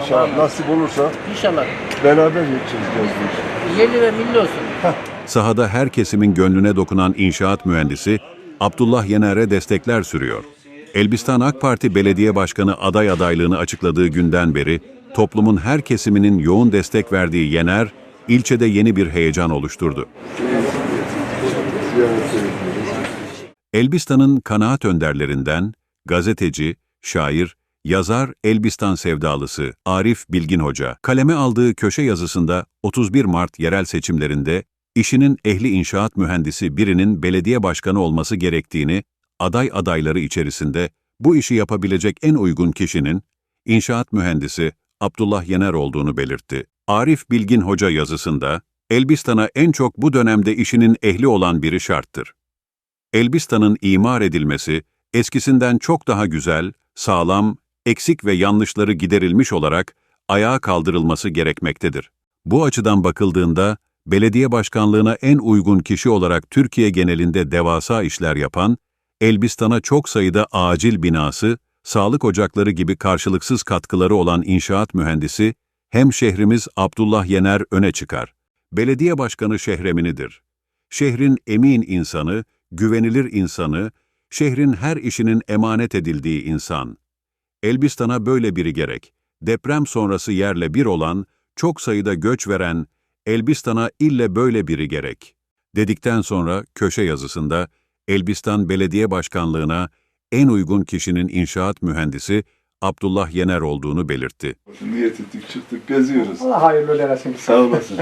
İnşallah nasip olursa İnşallah. beraber geçeceğiz gezdik. Yerli ve milli olsun. Sahada her kesimin gönlüne dokunan inşaat mühendisi Abdullah Yener'e destekler sürüyor. Elbistan AK Parti Belediye Başkanı aday adaylığını açıkladığı günden beri toplumun her kesiminin yoğun destek verdiği Yener, ilçede yeni bir heyecan oluşturdu. Elbistan'ın kanaat önderlerinden gazeteci, şair, yazar Elbistan sevdalısı Arif Bilgin Hoca, kaleme aldığı köşe yazısında 31 Mart yerel seçimlerinde işinin ehli inşaat mühendisi birinin belediye başkanı olması gerektiğini, aday adayları içerisinde bu işi yapabilecek en uygun kişinin inşaat mühendisi Abdullah Yener olduğunu belirtti. Arif Bilgin Hoca yazısında, Elbistan'a en çok bu dönemde işinin ehli olan biri şarttır. Elbistan'ın imar edilmesi, eskisinden çok daha güzel, sağlam, eksik ve yanlışları giderilmiş olarak ayağa kaldırılması gerekmektedir. Bu açıdan bakıldığında, belediye başkanlığına en uygun kişi olarak Türkiye genelinde devasa işler yapan, Elbistan'a çok sayıda acil binası, sağlık ocakları gibi karşılıksız katkıları olan inşaat mühendisi, hem şehrimiz Abdullah Yener öne çıkar. Belediye başkanı şehreminidir. Şehrin emin insanı, güvenilir insanı, şehrin her işinin emanet edildiği insan. Elbistan'a böyle biri gerek. Deprem sonrası yerle bir olan, çok sayıda göç veren, Elbistan'a ille böyle biri gerek. Dedikten sonra köşe yazısında Elbistan Belediye Başkanlığına en uygun kişinin inşaat mühendisi Abdullah Yener olduğunu belirtti. Niyet ettik çıktık geziyoruz. Allah hayırlı eylesin. Sağ olasın.